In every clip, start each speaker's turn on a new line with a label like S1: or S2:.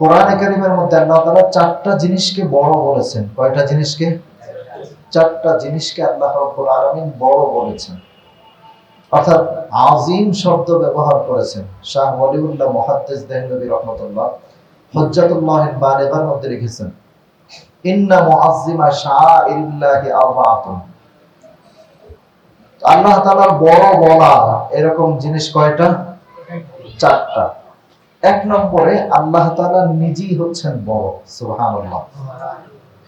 S1: কোরআন কারিমের মধ্যে আল্লাহ তাআলা চারটা জিনিসকে বড় বলেছেন। কয়টা জিনিসকে? চারটা জিনিসকে আল্লাহ আলামিন বড় বলেছেন। অর্থাৎ আজিম শব্দ ব্যবহার করেছেন শাহ ওয়ালিউল্লাহ বালিগার মধ্যে লিখেছেন, ইন্না মুআজ্জিমা শাআইরিল্লাহি আরবাআতুন। আল্লাহ তাআলার বড় বলা এরকম জিনিস কয়টা? চারটা। এক নম্বরে আল্লাহ তাআলা নিজেই হচ্ছেন বড়, সুবহানাল্লাহ।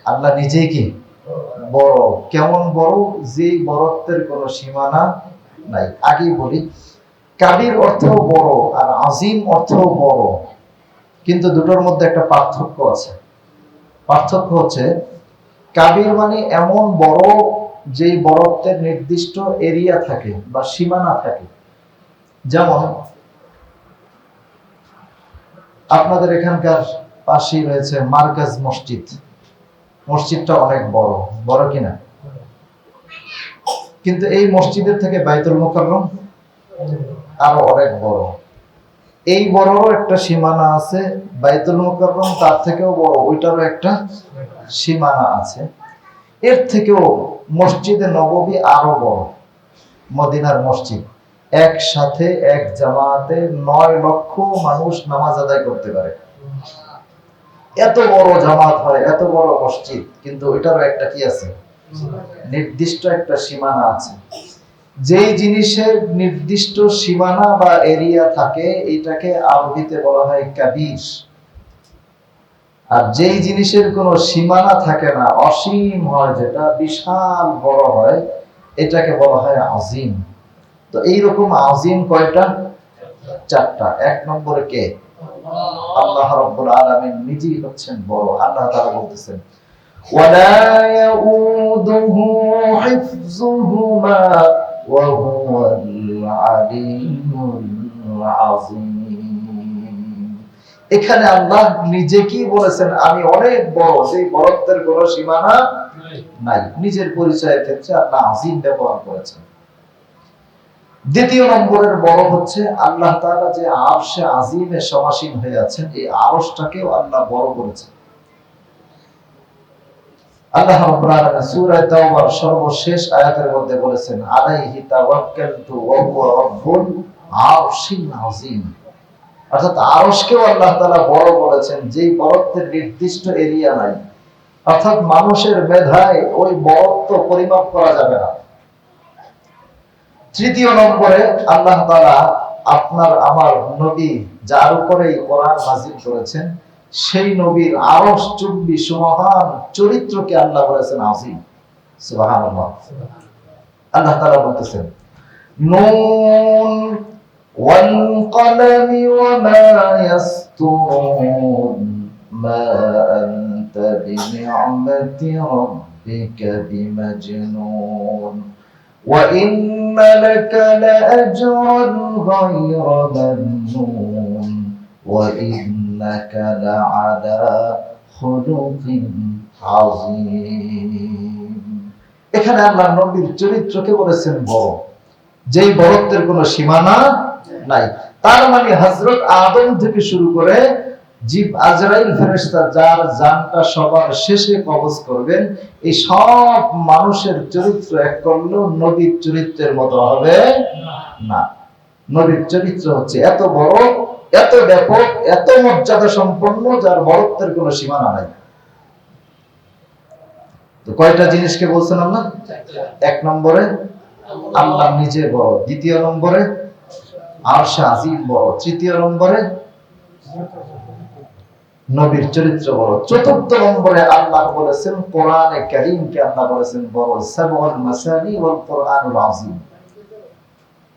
S1: আল্লাহ নিজেই কি? বড়। কেমন বড়? যে বড়ত্বের কোনো সীমানা নাই। আগেই বলি, কাবির অর্থ বড় আর আজিম অর্থ বড়। কিন্তু দুটোর মধ্যে একটা পার্থক্য আছে। পার্থক্য হচ্ছে, কাবির মানে এমন বড় যেই বরত্বের নির্দিষ্ট এরিয়া থাকে বা সীমানা থাকে। যেমন আপনাদের এখানকার পাশেই রয়েছে মার্কাজ মসজিদ। মসজিদটা অনেক বড়। বড় কিনা? কিন্তু এই মসজিদের থেকে বাইতুল মোকাররম আরও অনেক বড়। এই বড়রও একটা সীমানা আছে বাইতুল মোকাররম, তার থেকেও বড়। ওইটারও একটা সীমানা আছে। এর থেকেও মসজিদে নববী আরও বড়। মদিনার মসজিদ। একসাথে, এক জামাতে নয় লক্ষ মানুষ নামাজ আদায় করতে পারে। এত বড় জামাত হয়, এত বড় মসজিদ, কিন্তু ওইটারও একটা কি আছে? নির্দিষ্ট একটা সীমানা আছে। যেই জিনিসের নির্দিষ্ট সীমানা বা এরিয়া থাকে এটাকে আরবিতে বলা হয় কাবির। আর যেই জিনিসের কোনো সীমানা থাকে না, অসীম হয়, যেটা বিশাল বড় হয়, এটাকে বলা হয় আজিম। তো এইরকম আজিম কয়টা চারটা এক নম্বরে কে আল্লাহ রাব্বুল আলামিন নিজেই হচ্ছেন বড় আল্লাহ তাআলা বলতেছেন ولا يؤوده حفظهما وهو العلي العظيم এখানে আল্লাহ নিজে কি বলেছেন আমি অনেক বড় সেই বড়ত্বের কোনো সীমানা নাই নিজের পরিচয়ের ক্ষেত্রে আল্লাহ আজিম ব্যবহার করেছেন দ্বিতীয় নম্বরের বড় হচ্ছে আল্লাহ তাআলা যে আরশে আজিমে সমাসীন হয়ে আছেন, এই আরশটাকেও আল্লাহ বড় করেছেন। আল্লাহ সর্বশেষ আয়াতের মধ্যে বলেছেন, আলাইহি তাওয়াক্কালতু ওয়া হুয়া অর্থাৎ আরশকেও আল্লাহ বড় বলেছেন যেই নির্দিষ্ট এরিয়া নাই। অর্থাৎ মানুষের মেধায় ওই বড়ত্ব পরিমাপ করা যাবে না। তৃতীয় নম্বরে আল্লাহ তাআলা আপনার আমার নবী যার উপরে কোরআন নাযিল করেছেন, সেই নবীর আরশ চুম্বি সুমহান চরিত্রকে আল্লাহ বলেছেন আজিম। সুবহানাল্লাহ। আল্লাহ তাআলা বলতেছেন, নুন ওয়া মা ইয়াসতুরুন, মা আনতা বিনি'মাতি রাব্বিকা বিমাজনুন। وإن لك لأجرا غير ممنون وإنك لعلى خلق عظيم এখানে আল্লাহ নবীর চরিত্রকে বলেছেন বড় যেই বড়ত্বের কোনো সীমানা নাই তার মানে হযরত আদম থেকে শুরু করে জীব আজরাইল ফেরেশতা যার জানটা সবার শেষে কবজ করবেন, এই সব মানুষের চরিত্র এক করলেও নবীর চরিত্রের মতো হবে না। নবীর চরিত্র হচ্ছে এত বড়, এত ব্যাপক, এত মর্যাদা সম্পন্ন, যার বড়ত্বের কোনো সীমানা নাই। তো কয়টা জিনিসকে বলছেন আল্লাহ? এক নম্বরে, আল্লাহ নিজে বড়। দ্বিতীয় নম্বরে, আরশা বড়। তৃতীয় নম্বরে নবীর চরিত্র বড়। চতুর্থ নম্বরে আল্লাহ বলেছেন, কোরআনে কারীমকে আল্লাহ বলেছেন বড়, সাবউল মাসানি ওয়াল কোরআনুল আযীম।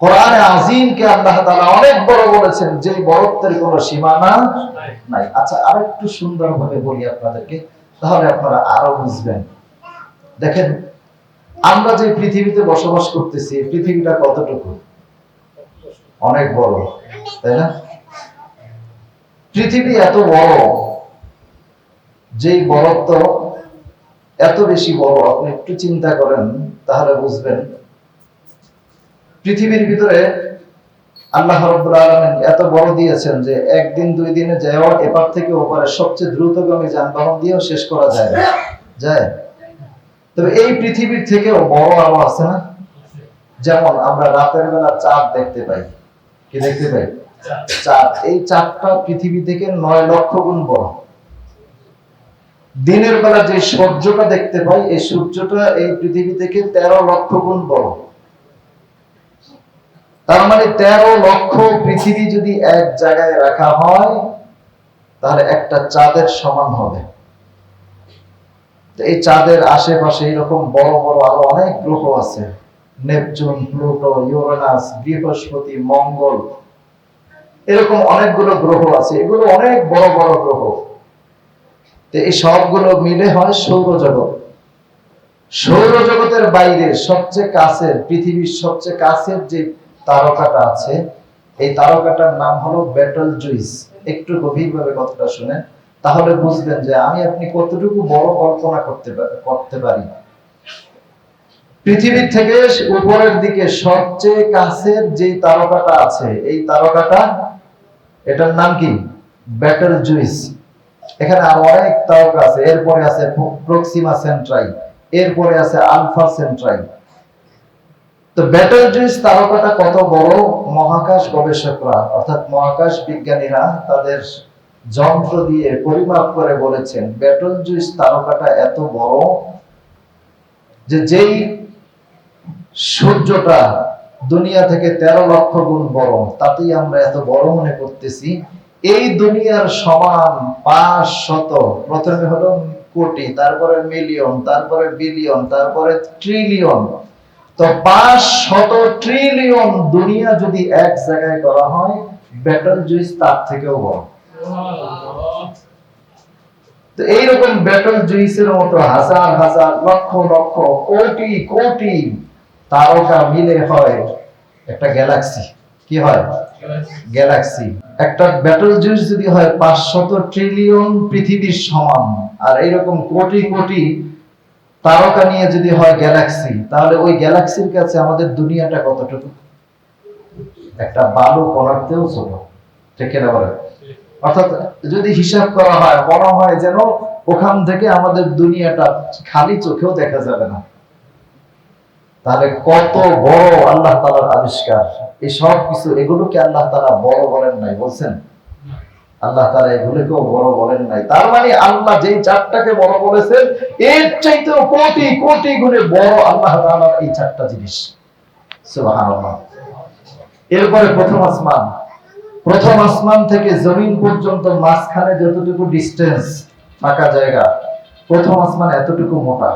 S1: কোরআনে আযীমকে আল্লাহ তাআলা অনেক বড় বলেছেন যে বড়ত্বের কোনো সীমানা নাই। আচ্ছা আরেকটু সুন্দরভাবে বলি আপনাদেরকে, তাহলে আপনারা আরও বুঝবেন। দেখেন, আমরা যে পৃথিবীতে বসবাস করতেছি, পৃথিবীটা কতটুকু? অনেক বড়, তাই না? পৃথিবী এত বড়, যেই বড়ত্ব এত বেশি বড়, আপনি একটু চিন্তা করেন, তাহলে বুঝবেন। পৃথিবীর ভিতরে আল্লাহ এত বড় দিয়েছেন যে একদিন, দুই দিনে যাওয়া এপার থেকে ওপারে সবচেয়ে দ্রুতগামী যানবাহন দিয়েও শেষ করা যায়। না যায়? তবে এই পৃথিবীর থেকেও বড় আরও আছে না? যেমন আমরা রাতের বেলা চাঁদ দেখতে পাই। কি দেখতে পাই? চাঁদ। এই চাঁদটা পৃথিবী থেকে নয় লক্ষ গুণ বড়। দিনের বেলা যে সূর্যটা দেখতে পাই, এই সূর্যটা এই পৃথিবী থেকে তেরো লক্ষ গুণ বড়। তার মানে তেরো লক্ষ পৃথিবী যদি এক জায়গায় রাখা হয়, তাহলে একটা চাঁদের সমান হবে। এই চাঁদের আশেপাশে এরকম বড় বড় আরও অনেক গ্রহ আছে। নেপচুন, প্লুটো, ইউরেনাস, বৃহস্পতি, মঙ্গল এরকম অনেকগুলো গ্রহ আছে, এগুলো অনেক বড় বড় গ্রহ। এই সবগুলো মিলে হয় সৌরজগৎ। সৌরজগতের বাইরে সবচেয়ে কাছের, পৃথিবীর সবচেয়ে কাছের যে তারকাটা আছে, এই তারকাটার নাম হলো ব্যাটল জুইস একটু গভীরভাবে কথাটা শুনেন, তাহলে বুঝবেন যে আমি আপনি কতটুকু বড় কল্পনা করতে করতে পারি। পৃথিবীর থেকে উপরের দিকে সবচেয়ে কাছের যে তারকাটা আছে, এই তারকাটা এটার নাম কি? ব্যাটল জুইস এখানে আরও অনেক তারকা আছে। এরপরে আছে প্রক্সিমা সেন্ট্রাই এরপরে আছে আলফা সেন্ট্রাই তো ব্যাটল জুইস তারকাটা কত বড়? মহাকাশ গবেষকরা, অর্থাৎ মহাকাশ বিজ্ঞানীরা তাদের যন্ত্র দিয়ে পরিমাপ করে বলেছেন ব্যাটল জুইস তারকাটা এত বড় যে যেই সূর্যটা দুনিয়া থেকে তেরো লক্ষ গুণ বড়। তাতেই আমরা এত বড় মনে করতেছি। এই দুনিয়ার সমান পাঁচ শত, প্রথমে হলো কোটি, তারপরে মিলিয়ন, তারপরে বিলিয়ন, তারপরে ট্রিলিয়ন। তো পাঁচ শত ট্রিলিয়ন দুনিয়া যদি এক জায়গায় করা হয় ব্যাটল জুইস তার থেকেও বড়। তো এইরকম ব্যাটল জুইসের মতো হাজার হাজার লক্ষ লক্ষ কোটি কোটি তারকা মিলে হয় একটা গ্যালাক্সি কি হয়? গ্যালাক্সি একটা ব্যাটল জুইস যদি হয় পাঁচশত ট্রিলিয়ন পৃথিবীর সমান আর এইরকম কোটি কোটি তারকা নিয়ে যদি হয় গ্যালাক্সি তাহলে ওই গ্যালাক্সির কাছে আমাদের দুনিয়াটা কতটুকু? একটা বালু কণাতেও ছোট ঠিক না বলে অর্থাৎ যদি হিসাব করা হয় মনে হয় যেন ওখান থেকে আমাদের দুনিয়াটা খালি চোখেও দেখা যাবে না। তাহলে কত বড় আল্লাহ তালার আবিষ্কার? এই সব কিছু এগুলোকে আল্লাহ তালা বড় বলেন নাই, বলছেন? আল্লাহ তালা এগুলোকেও বড় বলেন নাই। তার মানে আল্লাহ যেই চারটাকে বড় বলেছেন, এর চাইতেও কোটি কোটি গুণে বড় আল্লাহ তালার এই চারটা জিনিস। এরপরে প্রথম আসমান। প্রথম আসমান থেকে জমিন পর্যন্ত মাঝখানে যতটুকু ডিস্টেন্স ফাঁকা জায়গা, প্রথম আসমান এতটুকু মোটা।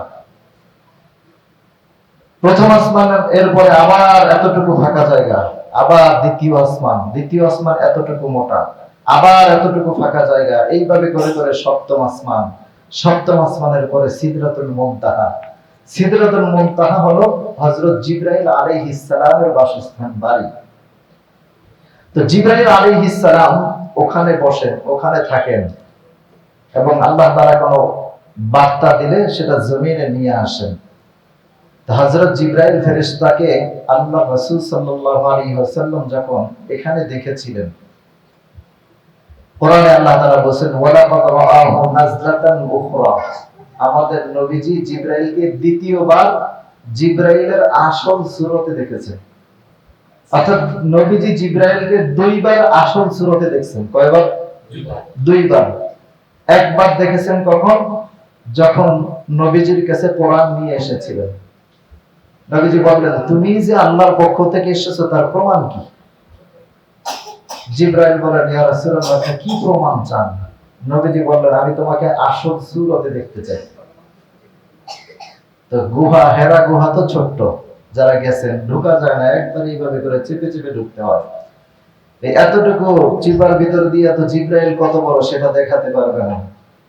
S1: প্রথম আসমান এরপরে আবার এতটুকু ফাঁকা জায়গা, আবার দ্বিতীয় আসমান দ্বিতীয় আসমান এতটুকু মোটা, আবার এতটুকু ফাঁকা জায়গা, এইভাবে করে করে সপ্তম আসমান, সপ্তম আসমানের পরে সিদরাতুল মুনতাহা। সিদরাতুল মুনতাহা হলো হযরত জিবরাইল আলাইহিস সালামের বাসস্থান বাড়ি। তো জিবরাইল আলাইহিস সালাম ওখানে বসেন, ওখানে থাকেন এবং আল্লাহ তাআলা কোনো বার্তা দিলে সেটা জমিনে নিয়ে আসেন। হযরত জিবরাইল ফেরেশতাকে আল্লাহ রাসূল ওয়াসাল্লাম যখন এখানে দেখেছিলেন, কোরআনে আল্লাহ তাআলা বলেন রাআহু উখরা। আমাদের নবীজি জিবরাইলকে দ্বিতীয়বার জিবরাইলের আসল সুরতে দেখেছেন। অর্থাৎ নবীজি জিব্রাইলকে দুইবার আসল সুরতে দেখছেন। কয়বার? দুইবার। একবার দেখেছেন কখন? যখন নবীজির কাছে কোরআন নিয়ে এসেছিলেন। নবীজি বললেন, তুমি যে আল্লাহর পক্ষ থেকে এসেছ, তার প্রমাণ কি? জিব্রাইল বলেন ইয়া রাসূলুল্লাহ কি প্রমাণ চান? নবীজি বললেন, আমি তোমাকে আসল সুরতে দেখতে চাই। তো গুহা, হেরা গুহা তো ছোট্ট, যারা গেছেন, ঢোকা যায় না, একবার এইভাবে করে চেপে চেপে ঢুকতে হয়। এই এতটুকু চিপার ভিতর দিয়ে তো জিব্রাইল কত বড়, সেটা দেখাতে পারবে না।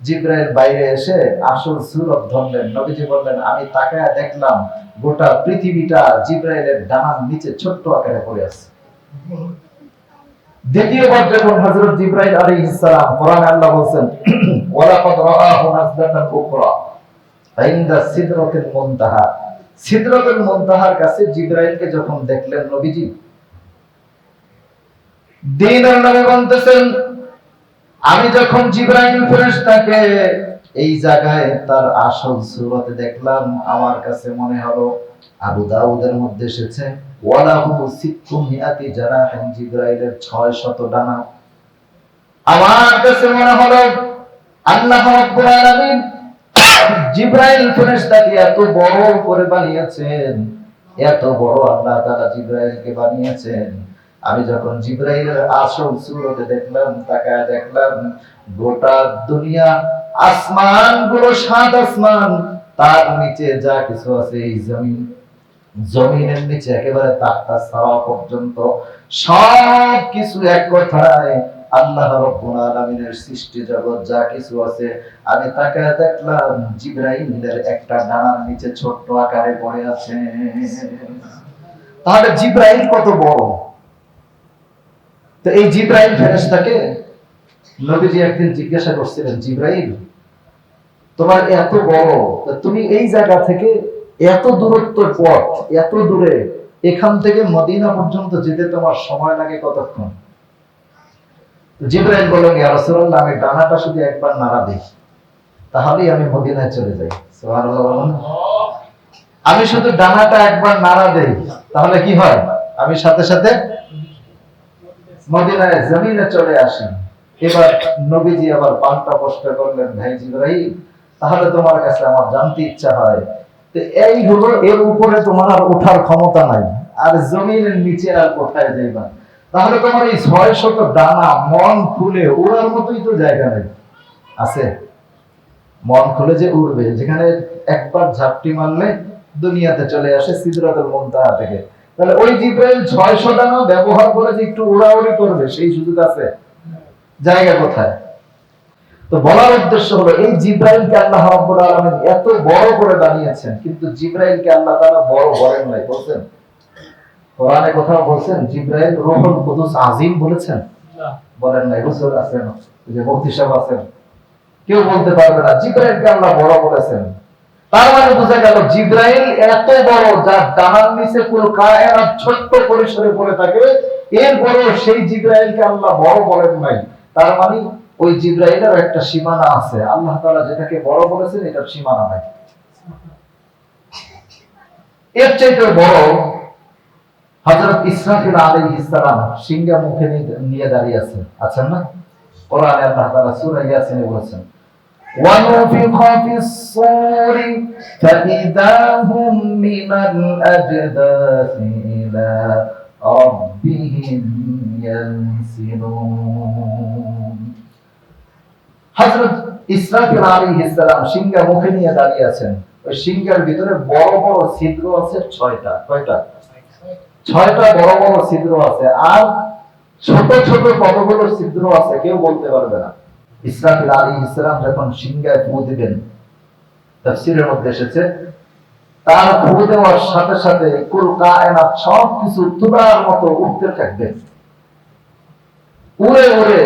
S1: জিব্রাইল বাইরে এসে আসল সুরত ধরলেন। নবীজি বললেন, আমি তাকায় দেখলাম, গোটা পৃথিবীটা জিব্রাইলের ডানার নিচে ছোট্ট আকারে পড়ে আছে। দ্বিতীয়বার যখন জিব্রাইল কোরআনে আল্লাহ রাআহু নাজলাতান উখরা মুনতাহা। সিদরাতুল মুনতাহার কাছে জিব্রাইলকে যখন দেখলেন নবীজি নবী বলতেছেন আমি যখন জিব্রাইল ফেরেশতাকে এই জায়গায় তার আসল সুরতে দেখলাম, আমার কাছে মনে হলো আবু দাউদের মধ্যে এসেছে। ওয়ালাহু মিয়াতি জিব্রাইলের 600 ডানা। আমার কাছে মনে হলো, আল্লাহ রাব্বুল জিব্রাইল ফেরেশতাকে এত বড় করে বানিয়েছেন, এত বড় আল্লাহ তাআলা জিব্রাইলকে বানিয়েছেন। আমি যখন জিব্রাইলের আসল সুরতে দেখলাম, তাকায় দেখলাম, গোটা দুনিয়া আসমানগুলো সাত আসমান, তার নিচে যা কিছু আছে এই জমিন। জমিনের নিচে একেবারে তাক্তা সারা পর্যন্ত সব কিছু এক কথায় আল্লাহ রব্বুল আলামিনের সৃষ্টি জগৎ যা কিছু আছে। আমি তাকায় দেখলাম, জিব্রাইলের একটা ডানার নিচে ছোট্ট আকারে পড়ে আছে। তাহলে জিব্রাইল কত বড়? তো এই জিব্রাইল ফেরেশতাকে নবীজি একদিন জিজ্ঞাসা করছিলেন, জিব্রাইল, তোমার এত বড় তুমি এই জায়গা থেকে এত দূরত্ব পথ, এত দূরে এখান থেকে মদিনা পর্যন্ত যেতে তোমার সময় লাগে কতক্ষণ? জিব্রাইল বললেন, ইয়া আমি ডানাটা শুধু একবার নাড়া দিই, তাহলেই আমি মদিনায় চলে যাই। বলুন। আমি শুধু ডানাটা একবার নাড়া দেই, তাহলে কি হয়? আমি সাথে সাথে মদিনায় জমিনে চলে আসি এবার নবীজি আবার পাল্টা প্রশ্ন করলেন, ভাই জিব্রাইল, তাহলে তোমার কাছে আমার জানতে ইচ্ছা হয়। তো এই হলো, এর উপরে তোমার আর ওঠার ক্ষমতা নাই। আর জমিনের নিচে আর কোথায় যাইবা? তাহলে তোমার এই ছয় শত ডানা মন খুলে উড়ার মতোই তো জায়গা নেই। আছে। মন খুলে যে উড়বে, যেখানে একবার ঝাপটি মারলে দুনিয়াতে চলে আসে সিদরাতুল মুনতাহা থেকে। তাহলে ওই জিব্রাইল 600 ডানা ব্যবহার করে যে একটু উড়াউড়ি করবে সেই সুযোগ আছে। জায়গা কোথায়? তো বলার উদ্দেশ্য হলো এই জিব্রাইলকে আল্লাহ রাব্বুল আলামিন এত বড় করে বানিয়েছেন কিন্তু জিব্রাইলকে আল্লাহ তাআলা বড় বলেন নাই বলছেন? কোরআনে কোথাও বলছেন জিব্রাইল রূহুল কুদুস আজিম বলেছেন? বলেন নাই হুজুর আছেন যে মুফতি সাহেব আছেন। কেউ বলতে পারবে না জিব্রাইলকে আল্লাহ বড় বলেছেন। তার মানে বোঝা গেল, জিব্রাইল এত বড় যার ডানার নিচে পুরো কায়নাত ছোট্ট পরিসরে পড়ে থাকে, এরপরও সেই জিব্রাইলকে আল্লাহ বড় বলেন নাই। তার মানে ওই জিব্রাইলের একটা সীমানা আছে। আল্লাহ তাআলা যেটাকে বড় বলেছেন, এটার সীমানা নাই। এর চাইতে বড় হযরত ইসরাফিল আলাইহিস সালাম সিংহা মুখে নিয়ে- দাঁড়িয়ে আছেন। আছেন না? কোরআনে আল্লাহ তাআলা সূরা ইয়াসিনে বলেছেন ونفخ في الصور فإذا هم من الأجداث إلى ربهم ينسلون হযরত ইসরাফিল আলাইহিস সালাম সিংহা মুখে নিয়ে দাঁড়িয়ে আছেন ওই সিংহার ভিতরে বড় বড় ছিদ্র আছে ছয়টা কয়টা ছয়টা বড় বড় ছিদ্র আছে আর ছোট ছোট কতগুলো ছিদ্র আছে কেউ বলতে পারবে না ইসরাফিল আলী ইসলাম যখন সিংহায় ফু দিবেন তাফসিরের মধ্যে এসেছে, তার ফু দেওয়ার সাথে সাথে কুল কায়নাত সব কিছু তুলার মতো উঠতে থাকবে উড়ে উড়ে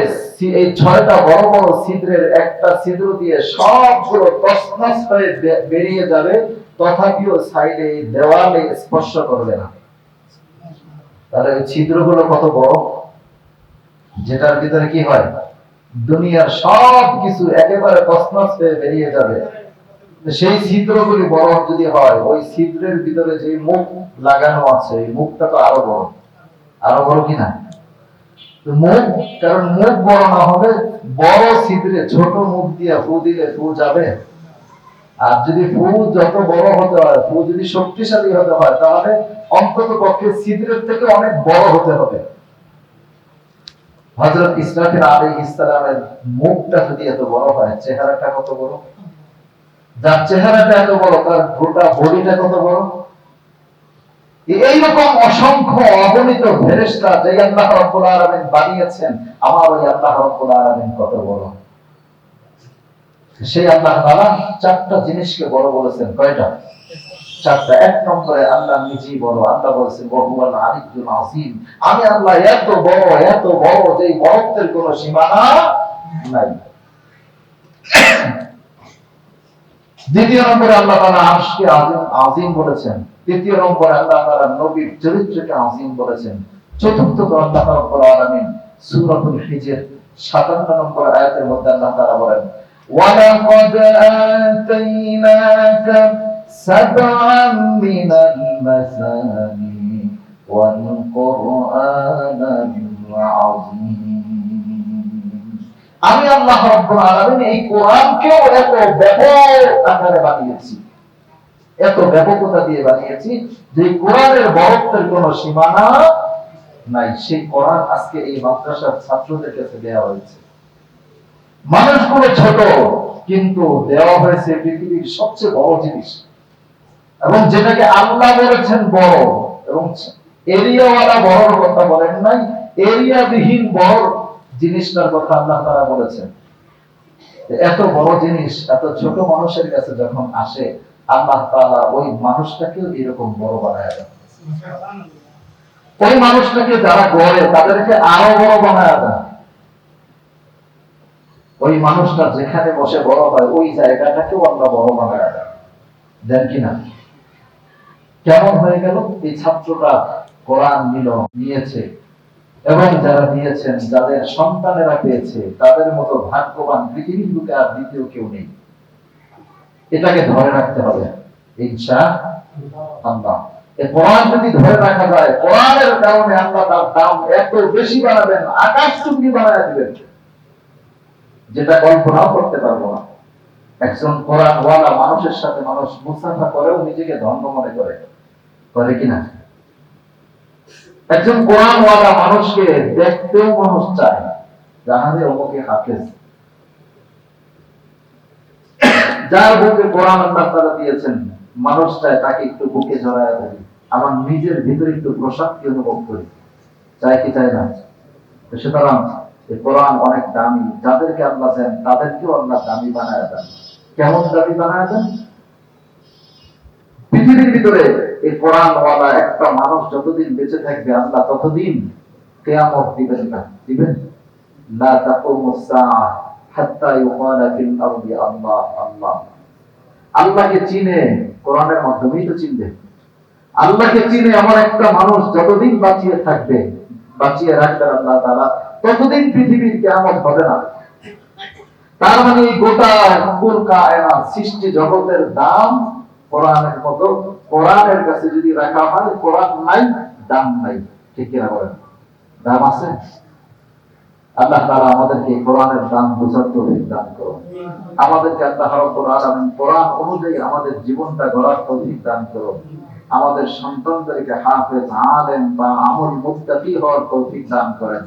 S1: এই ছয়টা বড় বড় ছিদ্রের একটা ছিদ্র দিয়ে সবগুলো তছনছ হয়ে বেরিয়ে যাবে, তথাপিও সাইডে দেওয়ালে স্পর্শ করবে না। তাহলে ছিদ্রগুলো কত বড়? যেটার ভিতরে কি হয়? দুনিয়ার সব কিছু একেবারে তছনছ হয়ে বেরিয়ে যাবে। সেই ছিদ্রগুলি বড় যদি হয়, ওই ছিদ্রের ভিতরে যে মুখ লাগানো আছে, এই মুখটা তো আরও বড়। আরও বড় কিনা মুখ, কারণ মুখ বড় না হবে, বড় ছিদ্রে ছোট মুখ দিয়ে ফু দিলে ফু যাবে। আর যদি ফু যত বড় হতে হয়, ফু যদি শক্তিশালী হতে হয়, তাহলে অন্তত পক্ষে ছিদ্রের থেকে অনেক বড় হতে হবে। হযরত ইসরাফিল আলাইহিস সালামের মুখটা যদি এত বড় হয়, চেহারাটা কত বড়? যার চেহারাটা এত বড়, তার কত বড়? এইরকম অসংখ্য অগণিত ফেরেশতা যে আল্লাহ রাব্বুল বানিয়েছেন, আমার ওই আল্লাহ রাব্বুল কত বড়? সেই আল্লাহ তাআলা চারটা জিনিসকে বড় বলেছেন। কয়টা? চারটা, এক নম্বরে আল্লাহ নিজেই বড়। আল্লাহ বলেছেন বহুয়াল আলিকুল আসিম আমি আল্লাহ এত বড় এত বড় যে এই বড়ত্বের কোনো সীমানা নাই। দ্বিতীয় নম্বরে আল্লাহ তাআলা আরশকে আযীম বলেছেন। তৃতীয় নম্বরে আল্লাহ তাআলা নবীর চরিত্রকে আযীম বলেছেন। চতুর্থত আল্লাহ রাব্বুল আলামিন সূরাতুল হিজর 57 নম্বর আয়াতের মধ্যে আল্লাহ তাআলা বলেন, ওয়ালাকাদ আতাইনাকা মিনাল মাসানি ওয়াল কুরআনাল আযীম আমি আল্লাহ রাব্বুল আলামিন এই কোরআনকেও এত ব্যাপক আকারে বানিয়েছি। এত ব্যাপকতা দিয়ে বানিয়েছি যে কোরআনের বরত্বের কোনো সীমানা নাই। সেই কোরআন আজকে এই মাদ্রাসার ছাত্রদের কাছে দেওয়া হয়েছে। মানুষগুলো ছোট, কিন্তু দেওয়া হয়েছে পৃথিবীর সবচেয়ে বড় জিনিস। এবং যেটাকে আল্লাহ বলেছেন বড়, এবং এরিয়াওয়ালা বড়র কথা বলেন নাই এরিয়া বিহীন বড় জিনিসটার কথা আল্লাহ তারা বলেছেন। এত বড় জিনিস, এত ছোট মানুষের কাছে যখন আসে, আল্লাহ তাআলা ওই মানুষটাকেও এরকম বড় বানায় দেন। ওই মানুষটাকে যারা গড়ে, তাদেরকে আরও বড় বানায় দেন। ওই মানুষটা যেখানে বসে বড় হয়, ওই জায়গাটাকেও আমরা বড় বানায় দেন। দেন কিনা কেমন হয়ে গেল? এই ছাত্রটা কোরআন নিল নিয়েছে এবং যারা দিয়েছেন, যাদের সন্তানেরা পেয়েছে, তাদের মতো ভাগ্যবান পৃথিবীর বুকে আর দ্বিতীয় কেউ নেই। এটাকে ধরে রাখতে হবে। ইনশা আল্লাহ। কোরআন যদি ধরে রাখা যায়, কোরআনের কারণে আল্লাহ তার দাম এত বেশি বাড়াবেন আকাশ চুম্বি বানায় দিবেন। যেটা কল্পনাও করতে পারব না। একজন কোরআন ওয়ালা মানুষের সাথে মানুষ মুসাফা করেও নিজেকে ধন্য মনে করে। করে কিনা? একজন কোরআন ওয়ালা মানুষকে দেখতেও মানুষ চায় জাহাজে অমুকে হাফেজ। যার বুকে কোরআন আল্লাহ দিয়েছেন, মানুষ চায় তাকে একটু বুকে জড়ায় ধরি। আমার নিজের ভিতরে একটু প্রশান্তি অনুভব করি। চাই কি চাই না? সুতরাং কোরআন অনেক দামি। যাদেরকে আল্লাহ দেন, তাদেরকেও আল্লাহ দামি বানায় দেন। কেমন দামি বানায় পৃথিবীর ভিতরে এই কোরআন ওয়ালা একটা মানুষ যতদিন বেঁচে থাকবে, আল্লাহ ততদিন কেয়ামত দিবেন না। দিবেন? হাত্তা ফিল আরদি আল্লাহ আল্লাহ। আল্লাহকে চিনে, কোরআনের মাধ্যমেই তো চিনবে। আল্লাহকে চিনে এমন একটা মানুষ যতদিন বাঁচিয়ে থাকবে, বাঁচিয়ে রাখবেন আল্লাহ তাআলা, ততদিন পৃথিবীর কেয়ামত হবে না। তার মানে গোটা কুল কায়না সৃষ্টি জগতের দাম কোরআনের মতো? কোরআনের কাছে যদি রাখা হয়, কোরআন নাই, দাম নাই। ঠিক কিনা বলেন? দাম আছে? আল্লাহ তাআলা আমাদেরকে কোরআনের দাম বোঝার তৌফিক দান করুন। আমাদেরকে আল্লাহ রাব্বুল আলামিন কোরআন অনুযায়ী আমাদের জীবনটা গড়ার তৌফিক দান করুন। আমাদের সন্তানদেরকে হাফেজ, আলেম বা আমল মুত্তাকি হওয়ার তৌফিক দান করেন।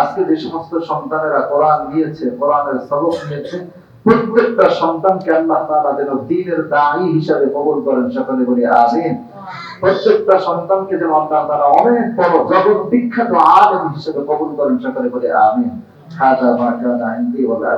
S1: আজকে যে সমস্ত সন্তানেরা কোরআন নিয়েছে কোরআনের সবক নিয়েছে, প্রত্যেকটা সন্তানকে আল্লাহ তাআলা যেন দ্বীনের দায়ী হিসাবে কবল করেন, সকলে বলি আমিন। প্রত্যেকটা সন্তানকে যেন আল্লাহ তাআলা অনেক বড় জগৎ বিখ্যাত আলেম হিসেবে কবল করেন, সকলে বলি আমিন। হাযা মা কানা ইনদি ওয়া লা